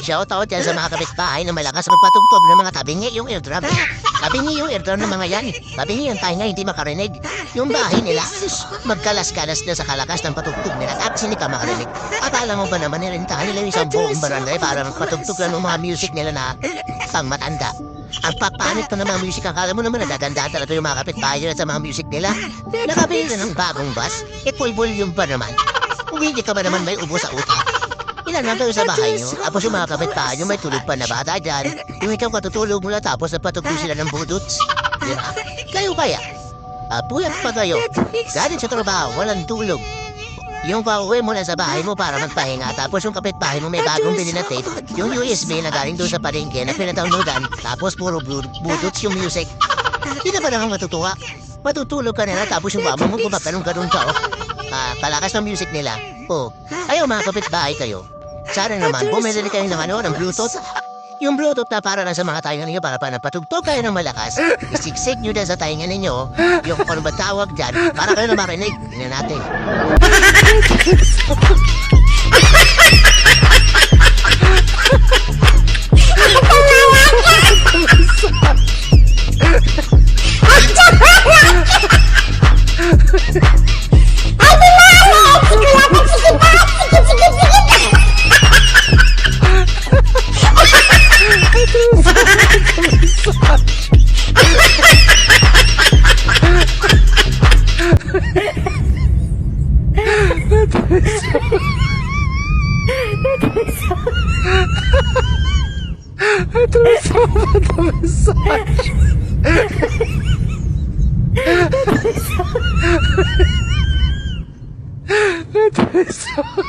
Shoutout yan sa mga kapitbahay na malakas magpatugtog ng mga tabingi yung eardrum. Tabingi yung eardrum ng mga yan. Tabingi yung tayo hindi makarinig. Yung bahay nila, magkalas-kalas na sa kalakas ng patugtog nila at hindi ka makarinig. Akala mo ba naman nirintahan nila yung isang buong barangay para magpatugtog lang ng mga music nila na pang matanda? Ang papanit pa ng mga music, akala mo naman nagaganda talaga yung mga kapitbahay nila sa mga music nila. Nakabili na ng bagong bus, full volume pa naman. Hindi ka ba naman may ubo sa utak? Ilan lang kayo sa bahay nyo, tapos yung mga kapitbahay nyo may tulog pa na bata dyan. Yung ikaw katutulog mula tapos napatugtog sila ng budots. Ba? Kayo kaya? Ah, puyat pa kayo. Galing sa trabaho, walang tulog. Yung pauwi mo na sa bahay mo para magpahinga tapos yung kapitbahay mo may bagong bili na tape, yung USB na galing doon sa palengke na pinatawnugan tapos puro budots yung music. Hindi na ba naman matutuwa? Matutulog ka nila tapos yung mama mo gumaganong-ganon ka oh. Ah, kalakas ng music nila po. Kayo mga kapitbahay kayo. Sana naman, bumili rin kayo ng ano, ng Bluetooth. Yung Bluetooth na para lang sa mga tainga ninyo para para patugtog kayo ng malakas. Isiksik nyo na sa tainga ninyo yung kung ano ba tawag dyan para kayo na marinig. Tingnan natin. Ha ha ha! i Atravessava da mensagem. Atravessava.